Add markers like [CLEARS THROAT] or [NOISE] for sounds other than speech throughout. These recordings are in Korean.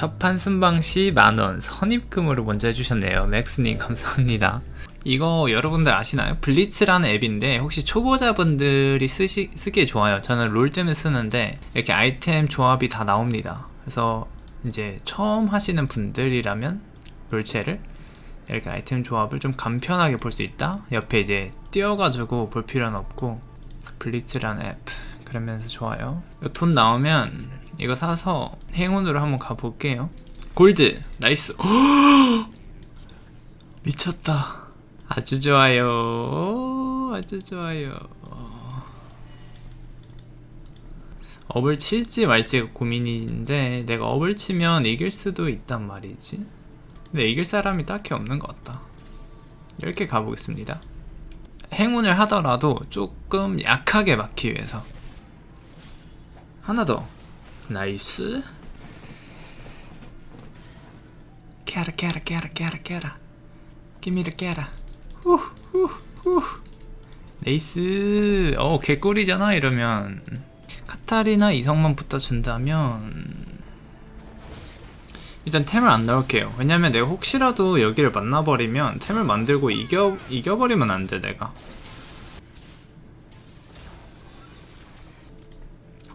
첫판 순방 시 만원 선입금으로 먼저 해주셨네요. 맥스님 감사합니다. 이거 여러분들 아시나요? 블리츠라는 앱인데 혹시 초보자분들이 쓰시, 쓰기에 좋아요. 저는 롤 때문에 쓰는데 이렇게 아이템 조합이 다 나옵니다. 그래서 이제 처음 하시는 분들이라면 롤체를 이렇게 아이템 조합을 좀 간편하게 볼 수 있다. 옆에 이제 띄워가지고 볼 필요는 없고 블리츠라는 앱 그러면서 좋아요. 돈 나오면 이거 사서 행운으로 한번 가볼게요. 골드 나이스. 미쳤다. 아주 좋아요. 아주 좋아요. 업을 칠지 말지가 고민인데 내가 업을 치면 이길 수도 있단 말이지. 근데 이길 사람이 딱히 없는 것 같다. 이렇게 가보겠습니다. 행운을 하더라도 조금 약하게 막기 위해서. 하나 더. 나이스. 깨라 깨라 깨라 깨라 깨라. 기미를 깨라. 후후후. 네이스. 어 개꿀이잖아 이러면. 카타리나 이성만 붙어준다면 일단 템을 안 넣을게요. 왜냐면 내가 혹시라도 여기를 만나버리면 템을 만들고 이겨 이겨버리면 안 돼 내가.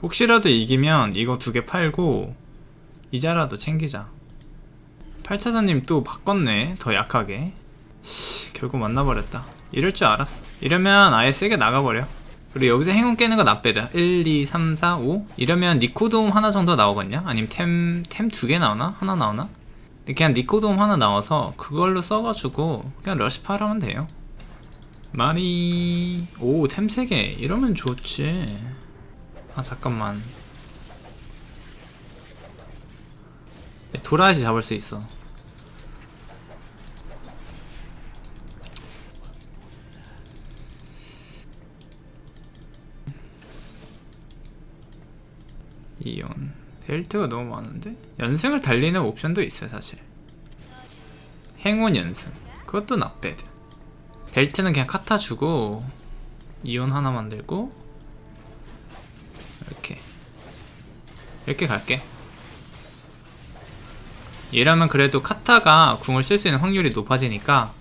혹시라도 이기면 이거 두 개 팔고 이자라도 챙기자. 8차선님 또 바꿨네. 더 약하게. 씨, 결국 만나버렸다. 이럴 줄 알았어. 이러면 아예 세게 나가버려. 그리고 여기서 행운 깨는 거 나빼다. 1, 2, 3, 4, 5. 이러면 니코돔 하나 정도 나오거든요? 아니면 템, 템 두 개 나오나? 하나 나오나? 그냥 니코돔 하나 나와서 그걸로 써가지고 그냥 러시 파 하면 돼요. 많이. 오, 템세 개. 이러면 좋지. 아, 잠깐만. 네, 도라지 잡을 수 있어. 이온. 벨트가 너무 많은데? 연승을 달리는 옵션도 있어요 사실. 행운 연승. 그것도 나빼드 벨트는 그냥 카타 주고 이온 하나 만들고 이렇게 갈게. 이러면 그래도 카타가 궁을 쓸 수 있는 확률이 높아지니까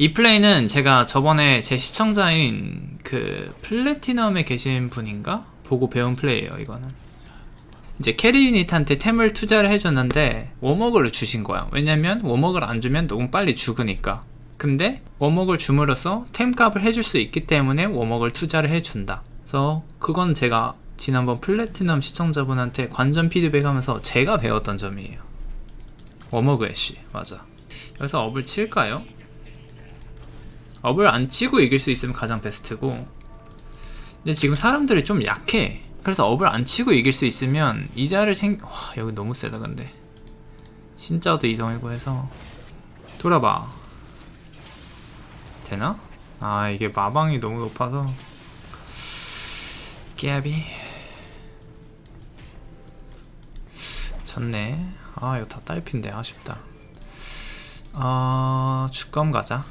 이 플레이는 제가 저번에 제 시청자인 그 플래티넘에 계신 분인가? 보고 배운 플레이예요 이거는. 이제 캐리닛한테 템을 투자를 해줬는데 워머그를 주신 거야. 왜냐면 워머그를 안 주면 너무 빨리 죽으니까. 근데 워머그를 줌으로써 템 값을 해줄 수 있기 때문에 워머그를 투자를 해준다. 그래서 그건 제가 지난번 플래티넘 시청자분한테 관전 피드백 하면서 제가 배웠던 점이에요. 워머그 애쉬 맞아. 여기서 업을 칠까요? 업을 안 치고 이길 수 있으면 가장 베스트고. 근데 지금 사람들이 좀 약해. 그래서 업을 안 치고 이길 수 있으면 이자를 챙... 와 여기 너무 세다 근데. 신짜도 이성이고 해서. 돌아봐. 되나? 아 이게 마방이 너무 높아서. 깨비 잤네. 아 이거 다 딸핀데 아쉽다. 아 주검 가자.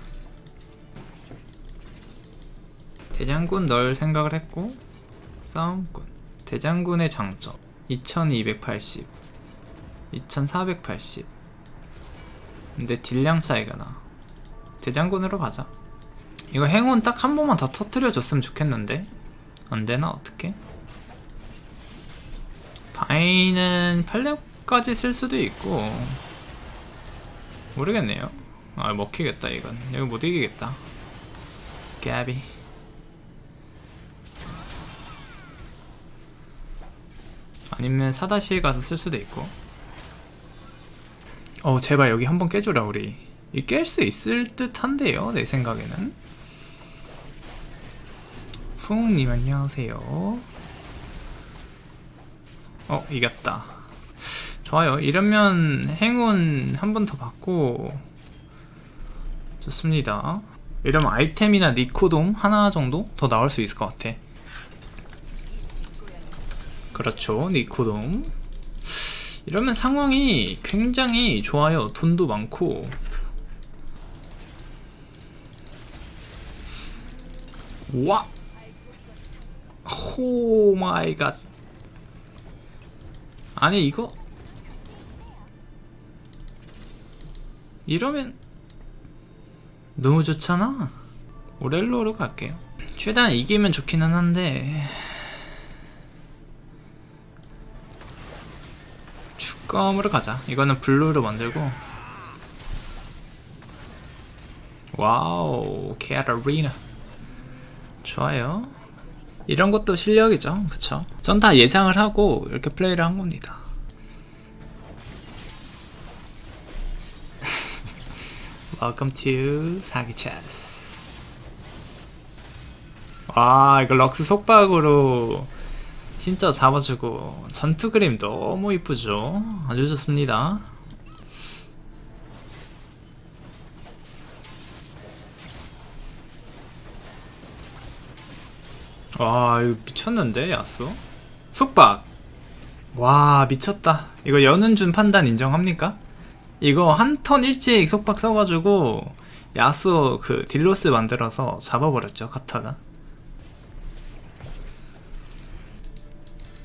대장군 널 생각을 했고 싸움꾼. 대장군의 장점. 2280 2480 근데 딜량 차이가 나. 대장군으로 가자. 이거 행운 딱 한 번만 더 터트려줬으면 좋겠는데? 안되나? 어떻게 바인은 팔레오 탑까지 쓸 수도 있고. 모르겠네요. 아 먹히겠다 이건. 여기 못 이기겠다. 까비 아니면 사다시에 가서 쓸 수도 있고. 어 제발 여기 한번 깨줘라 우리. 이 깰 수 있을 듯 한데요 내 생각에는. 후웅님 안녕하세요. 어 이겼다. 좋아요. 이러면 행운 한 번 더 받고 좋습니다. 이러면 아이템이나 니코돔 하나 정도 더 나올 수 있을 것 같아. 그렇죠. 니코돔 이러면 상황이 굉장히 좋아요. 돈도 많고. 와! 오 마이 갓. 아니 이거 이러면 너무 좋잖아. 오렐로로 갈게요. 최대한 이기면 좋기는 한데 축검으로 가자. 이거는 블루로 만들고 와우 캐러리나 좋아요. 이런 것도 실력이죠. 그쵸? 전 다 예상을 하고 이렇게 플레이를 한 겁니다. Welcome to 사기 체스. 와, 이거 럭스 속박으로 진짜 잡아주고 전투 그림 너무 이쁘죠? 아주 좋습니다. 와, 이거 미쳤는데, 야수? 속박! 와, 미쳤다. 이거 연은준 판단 인정합니까? 이거 한 턴 일찍 속박 써가지고 야수 그 딜로스 만들어서 잡아버렸죠 카타가.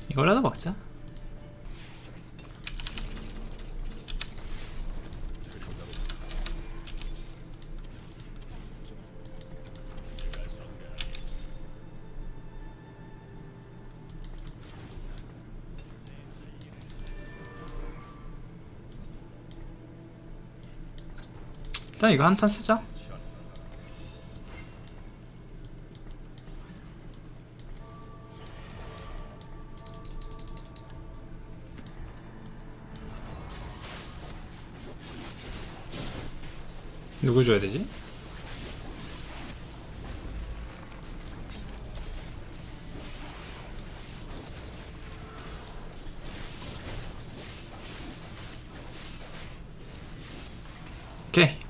이걸라도 먹자 일단 이거 한턴 쓰자 누구 줘야 되지?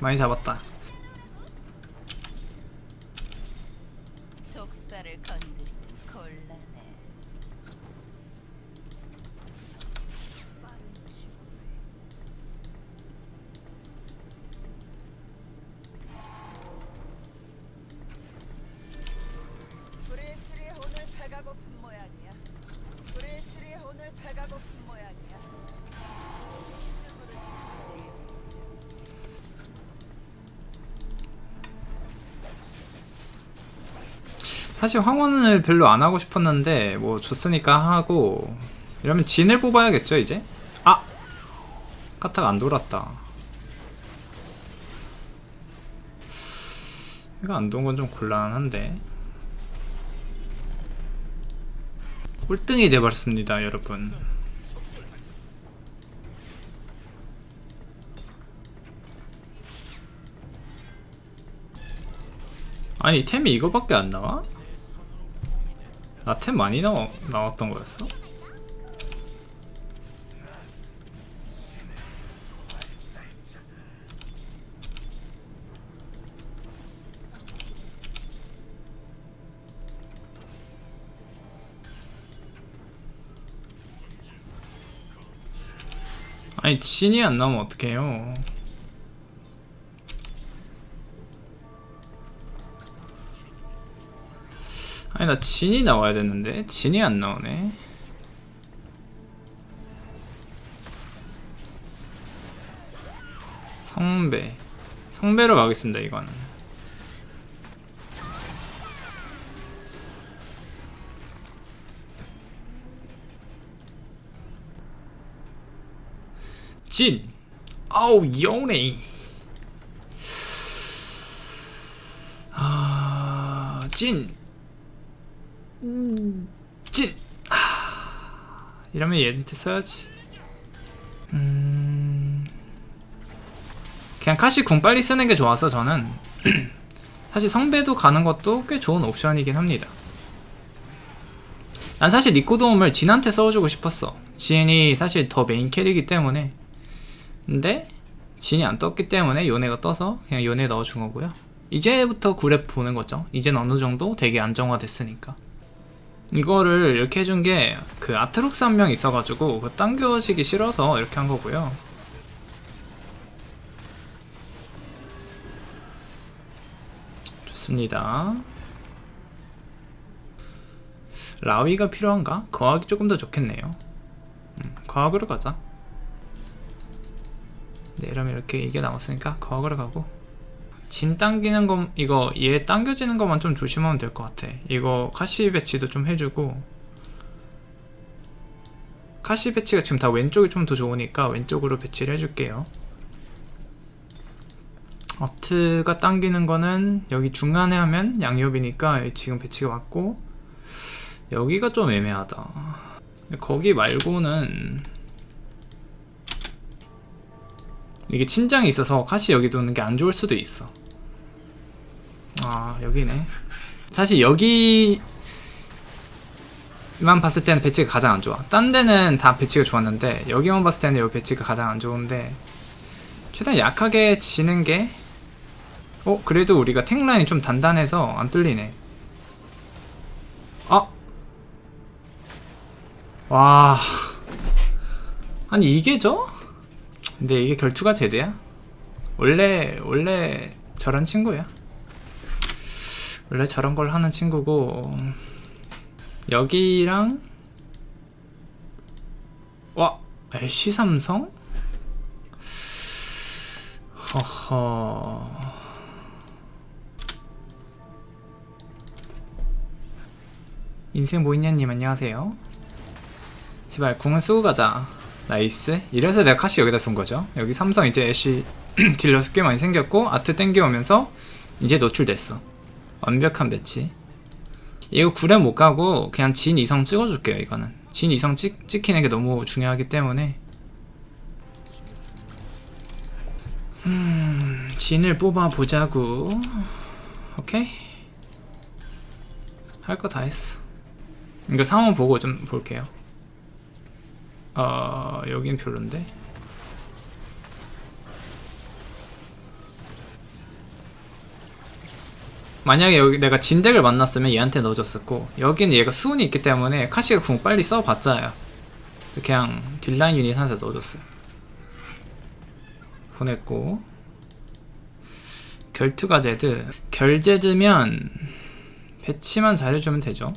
많이 잡았다 독사를 건드리면 곤란해. 사실 황혼을 별로 안 하고 싶었는데 뭐 줬으니까 하고 이러면 진을 뽑아야겠죠 이제? 아! 카타가 안 돌았다 이거 안 도는 건 좀 곤란한데 꼴등이 돼버렸습니다 여러분 아니 템이 이거밖에 안 나와? 나템 많이 나와, 나왔던 거였어? 아니 진이 안 나오면 어떡해요 아니 나 진이 나와야 되는데. 진이 안 나오네. 성배. 성배로 가겠습니다 이거는. 진. 아우 영네 아, 진 찐! 아, 이러면 얘한테 써야지. 음... 그냥 카시 궁 빨리 쓰는 게 좋아서 저는 [CLEARS THROAT] 사실 성배도 가는 것도 꽤 좋은 옵션이긴 합니다. 난 사실 니코돔을 진한테 써주고 싶었어. 진이 사실 더 메인 캐리기 때문에. 근데 진이 안 떴기 때문에 요네가 떠서 그냥 요네 넣어준 거고요. 이제부터 구랩 보는 거죠. 이젠 어느 정도 되게 안정화됐으니까. 이거를 이렇게 해준 게 그 아트록스 한 명 있어가지고 그 당겨지기 싫어서 이렇게 한 거고요. 좋습니다. 라위가 필요한가? 거학이 조금 더 좋겠네요. 음, 과학으로 가자. 네, 이러면 이렇게 이게 나왔으니까 거학으로 가고 진 당기는 거 이거 얘 당겨지는 것만 좀 조심하면 될 것 같아. 이거 카시 배치도 좀 해주고 카시 배치가 지금 다 왼쪽이 좀 더 좋으니까 왼쪽으로 배치를 해줄게요. 어트가 당기는 거는 여기 중간에 하면 양옆이니까 지금 배치가 맞고 여기가 좀 애매하다. 거기 말고는 이게 침장이 있어서 카시 여기 도는 게 안 좋을 수도 있어. 아 여기네. 사실 여기만 봤을 때는 배치가 가장 안 좋아. 딴 데는 다 배치가 좋았는데 여기만 봤을 때는 여기 배치가 가장 안 좋은데 최대한 약하게 지는 게 어? 그래도 우리가 탱라인이 좀 단단해서 안 뚫리네. 아! 와. 아니 이게 져? 근데 이게 결투가 제대야? 원래 원래 저런 친구야. 원래 저런 걸 하는 친구고 여기랑 와 애쉬 삼성? 허허 인생 뭐 있냐님 안녕하세요. 제발 궁을 쓰고 가자. 나이스. 이래서 내가 카시 여기다 둔 거죠. 여기 삼성 이제 애쉬 [CLEARS THROAT] 딜러스 꽤 많이 생겼고 아트 땡겨오면서 이제 노출됐어. 완벽한 배치. 이거 구레 못 가고 그냥 진 이성 찍어줄게요 이거는. 진 이성 찍, 찍히는 게 너무 중요하기 때문에. 음, 진을 뽑아 보자고. 오케이. 할 거 다 했어. 이거 상황 보고 좀 볼게요. 어, 여긴 별론데. 만약에 여기 내가 진덱을 만났으면 얘한테 넣어줬었고 여기는 얘가 수운이 있기 때문에 카시가 궁 빨리 써봤자요. 그냥 딜라인 유닛한테 넣어줬어요. 보냈고 결투가 제드 결제드면 배치만 잘해주면 되죠.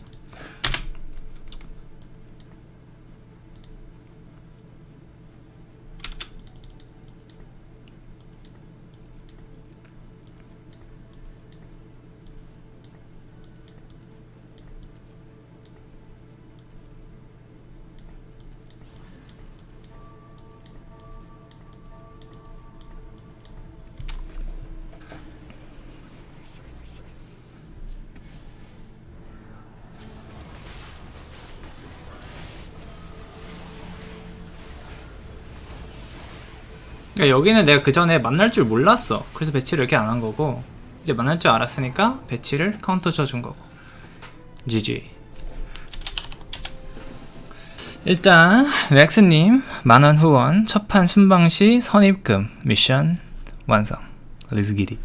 그러니까 여기는 내가 그 전에 만날 줄 몰랐어. 그래서 배치를 이렇게 안 한 거고 이제 만날 줄 알았으니까 배치를 카운터 쳐준 거고. GG. 일단 렉스님 만원 후원 첫판 순방시 선입금 미션 완성. 렛츠기리.